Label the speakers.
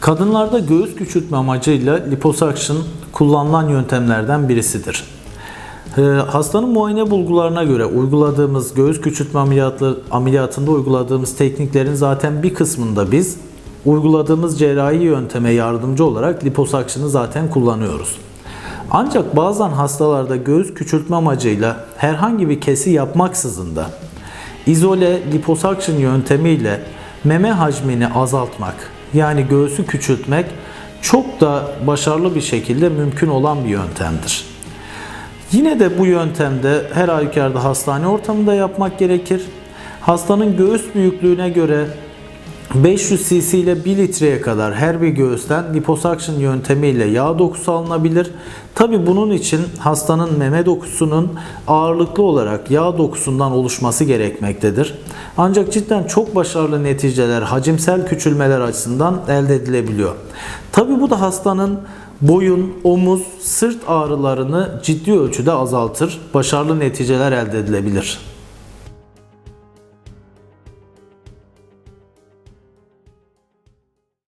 Speaker 1: Kadınlarda göğüs küçültme amacıyla liposuction kullanılan yöntemlerden birisidir. Ee, Hastanın muayene bulgularına göre uyguladığımız göğüs küçültme ameliyatında uyguladığımız tekniklerin zaten bir kısmında biz uyguladığımız cerrahi yönteme yardımcı olarak liposuction'ı zaten kullanıyoruz. Ancak bazen hastalarda göğüs küçültme amacıyla herhangi bir kesi yapmaksızın da izole liposuction yöntemiyle meme hacmini azaltmak yani göğsü küçültmek çok da başarılı bir şekilde mümkün olan bir yöntemdir. Yine de bu yöntemde her halükarda hastane ortamında yapmak gerekir. Hastanın göğüs büyüklüğüne göre 500 cc ile 1 litreye kadar her bir göğüsten liposuction yöntemiyle yağ dokusu alınabilir. Tabi bunun için hastanın meme dokusunun ağırlıklı olarak yağ dokusundan oluşması gerekmektedir. Ancak cidden çok başarılı neticeler hacimsel küçülmeler açısından elde edilebiliyor. Tabi bu da hastanın boyun, omuz, sırt ağrılarını ciddi ölçüde azaltır. Başarılı neticeler elde edilebilir.